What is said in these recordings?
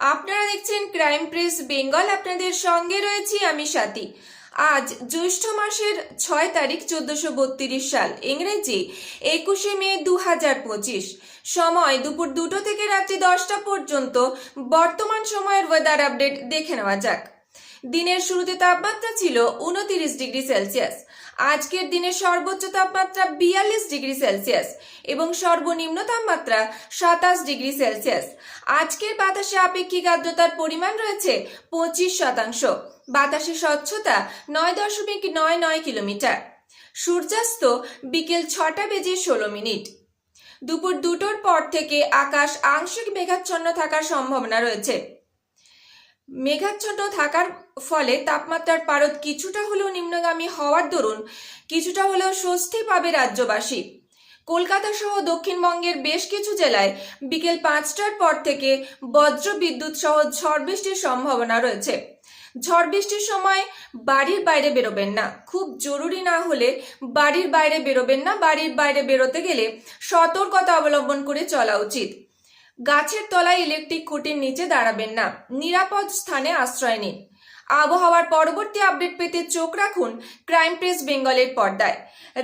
আপনারা দেখছেন crime press Bengal আপনাদের সঙ্গে রয়েছি আমি সাথী। আজ জ্যৈষ্ঠ মাসের ছয় তারিখ চোদ্দশো বত্রিশ সাল, ইংরেজি একুশে মে দু হাজার পঁচিশ। সময় দুপুর দুটো থেকে রাত্রি দশটা পর্যন্ত, বর্তমান সময়ের ওয়েদার আপডেট দেখে নেওয়া যাক। দিনের শুরুতে তাপমাত্রা ছিল উনতিরিশ ডিগ্রি সেলসিয়াস। আজকের দিনে সর্বোচ্চ তাপমাত্রা বিয়াল্লিশ ডিগ্রি সেলসিয়াস এবং সর্বনিম্ন তাপমাত্রা সাতাশ ডিগ্রি সেলসিয়াস। আজকের বাতাসে আপেক্ষিক আর্দ্রতার পরিমাণ রয়েছে পঁচিশ শতাংশ। বাতাসে স্বচ্ছতা নয় দশমিক নয় নয় কিলোমিটার। সূর্যাস্ত বিকেল ছটা বেজে ষোলো মিনিট। দুপুর দুটোর পর থেকে আকাশ আংশিক মেঘাচ্ছন্ন থাকার সম্ভাবনা রয়েছে। মেঘাচ্ছন্ন থাকার ফলে তাপমাত্রার পারদ কিছুটা হলেও নিম্নগামী হওয়ার দরুন কিছুটা হলেও স্বস্তি পাবে রাজ্যবাসী। কলকাতা সহ দক্ষিণবঙ্গের বেশ কিছু জেলায় বিকেল পাঁচটার পর থেকে বজ্র বিদ্যুৎ সহ ঝড় বৃষ্টির সম্ভাবনা রয়েছে। ঝড় বৃষ্টির সময় বাড়ির বাইরে বেরোবেন না। খুব জরুরি না হলে বাড়ির বাইরে বেরোবেন না। বাড়ির বাইরে বেরোতে গেলে সতর্কতা অবলম্বন করে চলা উচিত। গাছের তলায় ইলেকট্রিক খুঁটির নিচে দাঁড়াবেন না। নিরাপদ স্থানে আশ্রয় নিন। আবহাওয়ার পরবর্তী আপডেট পেতে চোখ রাখুন ক্রাইম প্রেস বেঙ্গলের পর্দায়।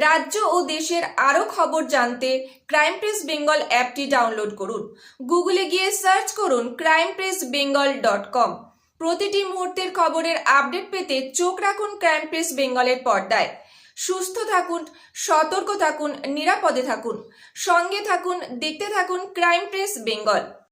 রাজ্য ও দেশের আরও খবর জানতে ক্রাইম প্রেস বেঙ্গল অ্যাপটি ডাউনলোড করুন। গুগলে গিয়ে সার্চ করুন crime press Bengal dot com প্রতিটি মুহূর্তের খবরের আপডেট পেতে চোখ রাখুন ক্রাইম প্রেস বেঙ্গলের পর্দায়। সুস্থ থাকুন সতর্ক থাকুন নিরাপদে থাকুন সঙ্গে থাকুন দেখতে থাকুন ক্রাইম প্রেস বেঙ্গল